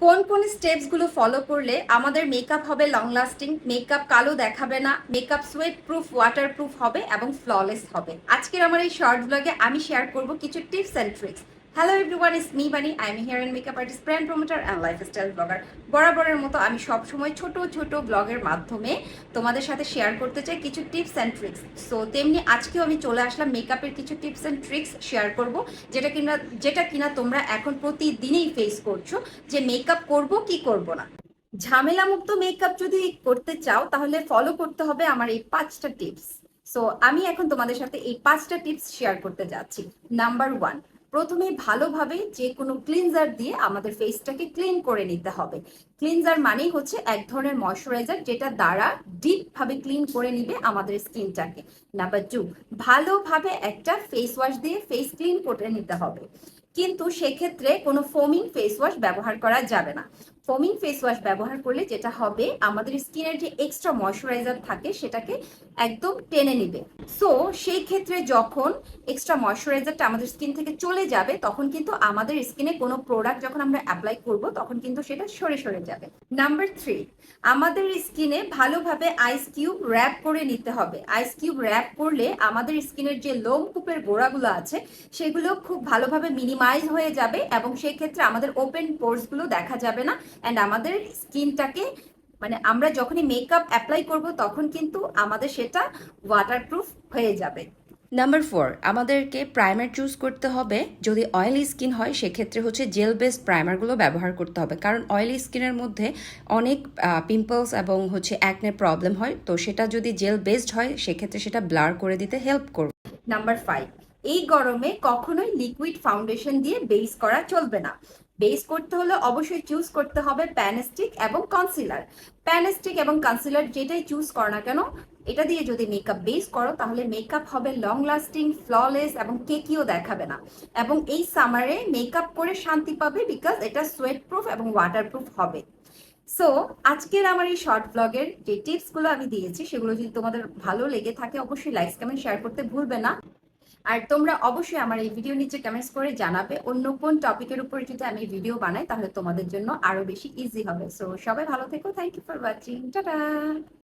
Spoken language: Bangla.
কোন কোন স্টেপসগুলো ফলো করলে আমাদের মেকআপ হবে লং লাস্টিং মেকআপ কালো দেখাবে না makeup sweat proof water proof হবে এবং ফ্ললেস হবে। আজকের আমার এই শর্ট ব্লগে আমি শেয়ার করব কিছু tips and tricks hello everyone is me Bani I am hair and makeup artist brand promoter and lifestyle blogger বরাবরের মতো আমি সবসময় ছোট ছোট ব্লগের মাধ্যমে তোমাদের সাথে শেয়ার করতে চাই কিছু টিপস অ্যান্ড ট্রিক্স সো তেমনি আজকেও আমি চলে আসলাম মেকআপের কিছু টিপস অ্যান্ড ট্রিক্স শেয়ার করব, যেটা কিনা যেটা কিনা তোমরা এখন প্রতিদিনই ফেস করছ, যে মেকআপ করব কি করব না। ঝামেলা মুক্ত মেকআপ যদি করতে চাও, তাহলে ফলো করতে হবে আমার এই পাঁচটা টিপস সো আমি এখন তোমাদের সাথে এই পাঁচটা টিপস শেয়ার করতে যাচ্ছি। নাম্বার ওয়ান প্রথমে ভালোভাবে যে কোনো ক্লিনজার দিয়ে আমাদের ফেসটাকে ক্লিন করে নিতে হবে। ক্লিনজার মানেই হচ্ছে এক ধরনের ময়শ্চারাইজার যেটা দ্বারা ডিপ ভাবে ক্লিন করে নিবে আমাদের স্কিনটাকে নাম্বার টু ভালোভাবে একটা ফেস ওয়াশ দিয়ে ফেস ক্লিন করে নিতে হবে। কিন্তু সেক্ষেত্রে কোনো ফোমিং ফেস ওয়াশ ব্যবহার করা যাবে না। ফোমিং ফেস ওয়াশ ব্যবহার করলে যেটা হবে, আমাদের স্কিনের যে এক্সট্রা ময়শ্চারাইজার থাকে, সেটাকে একদম টেনে নিবে। সো সেই ক্ষেত্রে যখন এক্সট্রা ময়শ্চারাইজারটা আমাদের স্কিন থেকে চলে যাবে, তখন কিন্তু আমাদের স্কিনে কোনো প্রোডাক্ট যখন আমরা অ্যাপ্লাই করব, তখন কিন্তু সেটা সরে সরে যাবে। নাম্বার থ্রি আমাদের স্কিনে ভালোভাবে আইস কিউব র্যাপ করে নিতে হবে। আইস কিউব র্যাপ করলে আমাদের স্কিনের যে লোম লোমকূপের গোড়াগুলো আছে, সেগুলো খুব ভালোভাবে মিনিমাইজ হয়ে যাবে এবং সেই ক্ষেত্রে আমাদের ওপেন পোর্সগুলো দেখা যাবে না। অ্যান্ড আমাদের স্কিনটাকে মানে আমরা যখনই মেকআপ অ্যাপ্লাই করব তখন কিন্তু আমাদের সেটা ওয়াটারপ্রুফ হয়ে যাবে। নাম্বার ফোর আমাদেরকে প্রাইমার চুজ করতে হবে। যদি অয়েলি স্কিন হয় সেক্ষেত্রে হচ্ছে জেল বেসড প্রাইমারগুলো ব্যবহার করতে হবে। কারণ অয়েলি স্কিনের মধ্যে অনেক পিম্পলস এবং হচ্ছে অ্যাকনে প্রবলেম হয়। তো সেটা যদি জেল বেসড হয় সেক্ষেত্রে সেটা ব্লার করে দিতে হেল্প করবে। নাম্বার ফাইভ এই গরমে কখনোই লিকুইড ফাউন্ডেশন দিয়ে বেস করা চলবে না। বেস করতে হলে অবশ্যই চুজ করতে হবে প্যানস্টিক এবং কনসিলার প্যানস্টিক এবং কনসিলার যেটাই চুজ করো না কেন, এটা দিয়ে যদি মেকআপ বেস করো, তাহলে মেকআপ হবে লং লাস্টিং ফ্ললেস এবং কেকিও দেখাবে না। এবং এই সামারে মেকআপ করে শান্তি পাবে বিকজ এটা সোয়েট প্রুফ এবং ওয়াটারপ্রুফ হবে। সো আজকের আমার এই শর্ট ব্লগের যে টিপসগুলো আমি দিয়েছি, সেগুলো যদি তোমাদের ভালো লেগে থাকে, অবশ্যই লাইক কমেন্ট শেয়ার করতে ভুলবে না। আর তোমরা অবশ্যই আমার এই ভিডিও নিচে কমেন্টস করে জানাবে। অন্য কোন টপিকের উপরে যদি আমি ভিডিও বানাই, তাহলে তোমাদের জন্য আরও বেশি ইজি হবে। সো সবাই ভালো থেকো। Thank you for watching tata